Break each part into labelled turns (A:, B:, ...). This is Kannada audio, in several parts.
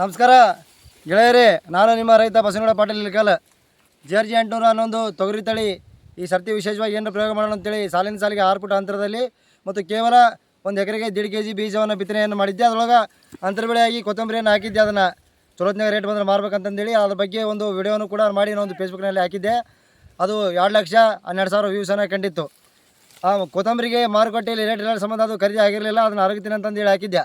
A: ನಮಸ್ಕಾರ. ಗೆಳೆಯರೇ, ನಾನು ನಿಮ್ಮ ರೈತ Basavanagouda Patil Ilkal G R G ಎಂಟುನೂರ ಹನ್ನೊಂದು ತೊಗರಿ ತಳಿ. ಈ ಸರ್ತಿ ವಿಶೇಷವಾಗಿ ಏನು ಪ್ರಯೋಗ ಮಾಡೋಣ ಅಂತೇಳಿ ಸಾಲಿನ ಸಾಲಿಗೆ ಆರು ಫುಟ್ ಅಂತರದಲ್ಲಿ ಮತ್ತು ಕೇವಲ ಒಂದು ಎಕರೆಗೆ ದೀಡ್ ಕೆ ಜಿ ಬೀಜವನ್ನು ಬಿತ್ತನೆಯನ್ನು ಮಾಡಿದ್ದೆ. ಅದರೊಳಗೆ ಅಂತರ ಬೆಳೆಯಾಗಿ ಕೊತ್ತಂಬರಿಯನ್ನು ಹಾಕಿದ್ದೆ. ಅದನ್ನು ಚಲೋತ್ನಾಗ ರೇಟ್ ಬಂದರೆ ಮಾರ್ಬೇಕಂತಂದೇಳಿ ಅದ್ರ ಬಗ್ಗೆ ಒಂದು ವಿಡಿಯೋನು ಕೂಡ ಮಾಡಿ ನಾನು ಒಂದು ಫೇಸ್ಬುಕ್ನಲ್ಲಿ ಹಾಕಿದ್ದೆ. ಅದು ಎರಡು ಲಕ್ಷ ಹನ್ನೆರಡು ಸಾವಿರ ವ್ಯೂಸನ್ನು ಕಂಡಿತ್ತು. ಆ ಕೊತ್ತಂಬರಿಗೆ ಮಾರುಕಟ್ಟೆಯಲ್ಲಿ ರೇಟ್ ಇರೋ ಸಂಬಂಧ ಅದು ಖರೀದಿ ಆಗಿರಲಿಲ್ಲ. ಅದನ್ನು ಅರಗ್ತೀನಿ ಅಂತಂದೇಳಿ ಹಾಕಿದ್ದೆ.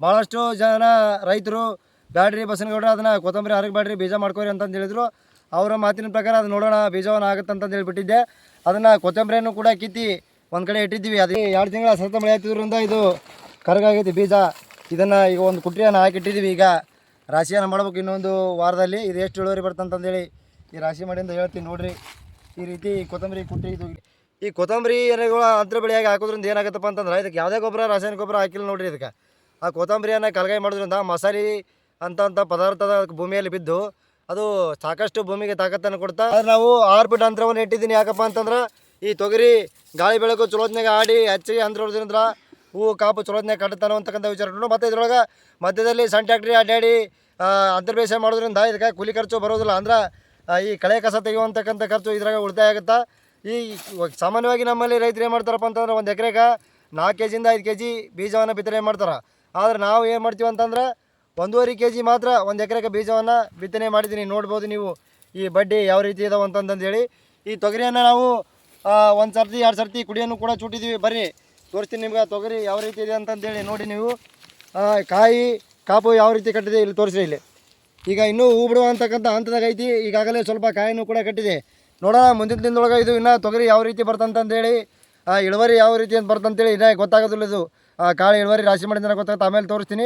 A: ಭಾಳಷ್ಟು ಜನ ರೈತರು ಬ್ಯಾಡ್ರಿ ಬಸನಗೌಡ್ರ, ಅದನ್ನ ಕೊತ್ತಂಬರಿ ಅರಗಬೇಡ್ರಿ ಬೀಜ ಮಾಡ್ಕೋರಿ ಅಂತಂದು ಹೇಳಿದ್ರು. ಅವರ ಮಾತಿನ ಪ್ರಕಾರ ಅದು ನೋಡೋಣ, ಬೀಜವನ್ನು ಆಗುತ್ತೆ ಅಂತಂದು ಹೇಳಿಬಿಟ್ಟಿದ್ದೆ. ಅದನ್ನು ಕೊತ್ತಂಬರಿಯನ್ನು ಕೂಡ ಕಿತ್ತಿ ಒಂದು ಕಡೆ ಇಟ್ಟಿದ್ದೀವಿ. ಅದೇ ಎರಡು ತಿಂಗಳ ಸತತ ಮಳೆ ಆಗ್ತಿದ್ರಿಂದ ಇದು ಕರಗಾಗೈತಿ ಬೀಜ. ಇದನ್ನು ಈಗ ಒಂದು ಕುಟ್ರಿಯನ್ನು ಹಾಕಿಟ್ಟಿದ್ದೀವಿ ಈಗ. ರಾಶಿಯನ್ನು ಮಾಡ್ಬೇಕು ಇನ್ನೊಂದು ವಾರದಲ್ಲಿ. ಇದು ಎಷ್ಟು ಇಳುವರಿ ಬರ್ತಂತಂದೇಳಿ ಈ ರಾಶಿ ಮಾಡಿ ಅಂತ ಹೇಳ್ತೀನಿ ನೋಡ್ರಿ. ಈ ರೀತಿ ಕೊತ್ತಂಬರಿ ಕುಟ್ರಿ ಇದು. ಈ ಕೊತ್ತಂಬರಿ ಎಲೆಗಳ ಅಂತರ ಬೆಳೆಯಾಗಿ ಹಾಕೋದ್ರಿಂದ ಏನಾಗುತ್ತಪ್ಪ ಅಂತಂದ್ರೆ, ಇದಕ್ಕೆ ಯಾವುದೇ ಗೊಬ್ಬರ, ರಾಸಾಯನಿಕ ಗೊಬ್ಬರ ಹಾಕಿಲ್ಲ ನೋಡ್ರಿ ಇದಕ್ಕೆ. ಆ ಕೊತ್ತಂಬರಿಯನ್ನು ಕಲಗಾಯಿ ಮಾಡೋದ್ರಿಂದ ಮಸಾಲೆ ಅಂತಂಥ ಪದಾರ್ಥದ ಭೂಮಿಯಲ್ಲಿ ಬಿದ್ದು ಅದು ಸಾಕಷ್ಟು ಭೂಮಿಗೆ ತಾಕತ್ತನ್ನು ಕೊಡ್ತಾ ನಾವು ಆರು ಫೀಟ್ ಅಂತರವನ್ನು ಇಟ್ಟಿದ್ದೀನಿ. ಯಾಕಪ್ಪ ಅಂತಂದ್ರೆ ಈ ತೊಗರಿ ಗಾಳಿ ಬೆಳಕು ಚಲೋತ್ನಾಗ ಆಡಿ ಹೆಚ್ಚಿಗೆ ಅಂತರ ಹೊಡೆದ್ರಿಂದ ಹೂವು ಕಾಪು ಚಲೋತ್ನಾಗ ಕಟ್ಟುತ್ತಾನೋ ಅಂತಕ್ಕಂಥ ವಿಚಾರ ಮತ್ತೆ ಇದ್ರೊಳಗೆ ಮಧ್ಯದಲ್ಲಿ ಸಣ್ಣ ಟ್ಯಾಕ್ಟ್ರಿ ಅಡ್ಡಾಡಿ ಅಂತರ್ಬೇಸ ಮಾಡೋದ್ರಿಂದ ಇದಕ್ಕೆ ಕೂಲಿ ಖರ್ಚು ಬರೋದಿಲ್ಲ. ಅಂದ್ರೆ ಈ ಕಳೆ ಕಸ ತೆಗೆಯುವಂತಕ್ಕಂಥ ಖರ್ಚು ಇದ್ರಾಗ ಉಳಿತಾಯ ಆಗುತ್ತಾ? ಈ ಸಾಮಾನ್ಯವಾಗಿ ನಮ್ಮಲ್ಲಿ ರೈತರು ಏನು ಮಾಡ್ತಾರಪ್ಪ ಅಂತಂದ್ರೆ ಒಂದು ಎಕರೆಗೆ ನಾಲ್ಕು ಕೆ ಜಿಯಿಂದ ಐದು ಕೆ ಜಿ ಬೀಜವನ್ನು ಬಿತ್ತನೆ ಮಾಡ್ತಾರೆ. ಆದರೆ ನಾವು ಏನು ಮಾಡ್ತೀವಿ ಅಂತಂದ್ರೆ ಒಂದೂವರೆ ಕೆ ಜಿ ಮಾತ್ರ ಒಂದು ಎಕರೆಗೆ ಬೀಜವನ್ನು ಬಿತ್ತನೆ ಮಾಡಿದ್ದೀನಿ. ನೋಡ್ಬೋದು ನೀವು ಈ ಬಡ್ಡಿ ಯಾವ ರೀತಿ ಇದಾವೆ ಅಂತಂದೇಳಿ ಈ ತೊಗರಿಯನ್ನು ನಾವು ಒಂದು ಸರ್ತಿ, ಎರಡು ಸರ್ತಿ ಕುಡಿಯನ್ನು ಕೂಡ ಚುಟ್ಟಿದ್ದೀವಿ ಬರ್ರಿ, ತೋರಿಸ್ತೀನಿ ನಿಮ್ಗೆ ತೊಗರಿ ಯಾವ ರೀತಿ ಇದೆ ಅಂತಂದೇಳಿ ನೋಡಿ ನೀವು ಕಾಯಿ, ಕಾಪು ಯಾವ ರೀತಿ ಕಟ್ಟಿದೆ ಇಲ್ಲಿ ತೋರಿಸಿ ಇಲ್ಲಿ. ಈಗ ಇನ್ನೂ ಹೂ ಬಿಡುವ ಅಂತಕ್ಕಂಥ ಹಂತದಾಗ ಐತಿ. ಈಗಾಗಲೇ ಸ್ವಲ್ಪ ಕಾಯಿನೂ ಕೂಡ ಕಟ್ಟಿದೆ. ನೋಡೋಣ, ಮುಂದಿನ ದಿನದೊಳಗೆ ಇದು ಇನ್ನೂ ತೊಗರಿ ಯಾವ ರೀತಿ ಬರ್ತಂತಂದೇಳಿ ಇಳುವರಿ ಯಾವ ರೀತಿ ಅಂತ ಬರ್ತಂತೇಳಿ ಇದೇ ಗೊತ್ತಾಗೋದಿಲ್ಲ ಇದು. ಕಾಳು, ಇಳುವರಿ ರಾಶಿ ಮಾಡಿದ ಗೊತ್ತಾಗುತ್ತೆ. ಆಮೇಲೆ ತೋರಿಸ್ತೀನಿ.